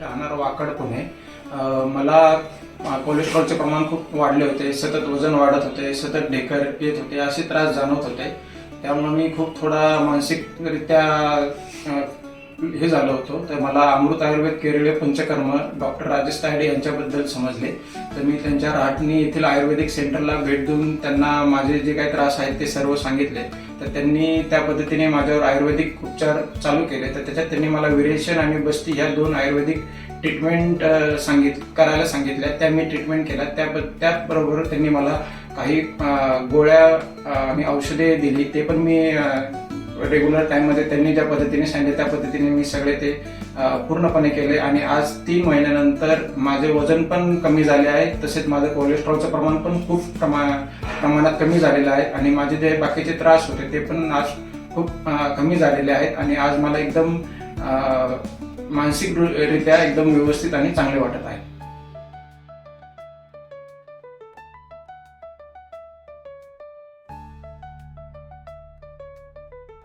राहणार वाकड पुणे. मला कोलेस्ट्रॉलचे प्रमाण खूप वाढले होते सतत वजन वाढत होते सतत ढेकर येत होते असे त्रास जाणवत होते. त्यामुळे मी खूप थोडा मानसिकरित्या हे झालं होतं. तर मला अमृत आयुर्वेद केरळे पंचकर्म डॉक्टर राजेश तायडे यांच्याबद्दल समजले. तर मी त्यांच्या राहटणी येथील आयुर्वेदिक सेंटरला भेट देऊन त्यांना माझे जे काही त्रास आहेत ते सर्व सांगितले. तर त्यांनी त्या पद्धतीने माझ्यावर आयुर्वेदिक उपचार चालू केले. तर त्याच्यात त्यांनी मला विरेशन आणि बस्ती ह्या दोन आयुर्वेदिक ट्रीटमेंट सांगित करायला सांगितल्या. त्या मी ट्रीटमेंट केल्या. त्या त्याचबरोबर त्यांनी मला काही गोळ्या आणि औषधे दिली. ते पण मी रेग्युलर टाईममध्ये त्यांनी ज्या पद्धतीने सांगितलं त्या पद्धतीने मी सगळे ते पूर्णपणे केले. आणि आज तीन महिन्यानंतर माझे वजन पण कमी झाले आहे. तसेच माझं कोलेस्ट्रॉलचं प्रमाण पण खूप प्रमा प्रमाणात कमी झालेलं आहे. आणि माझे जे बाकीचे त्रास होते ते पण आज खूप कमी झालेले आहेत. आणि आज मला एकदम मानसिकरित्या एकदम व्यवस्थित आणि चांगले वाटत आहे.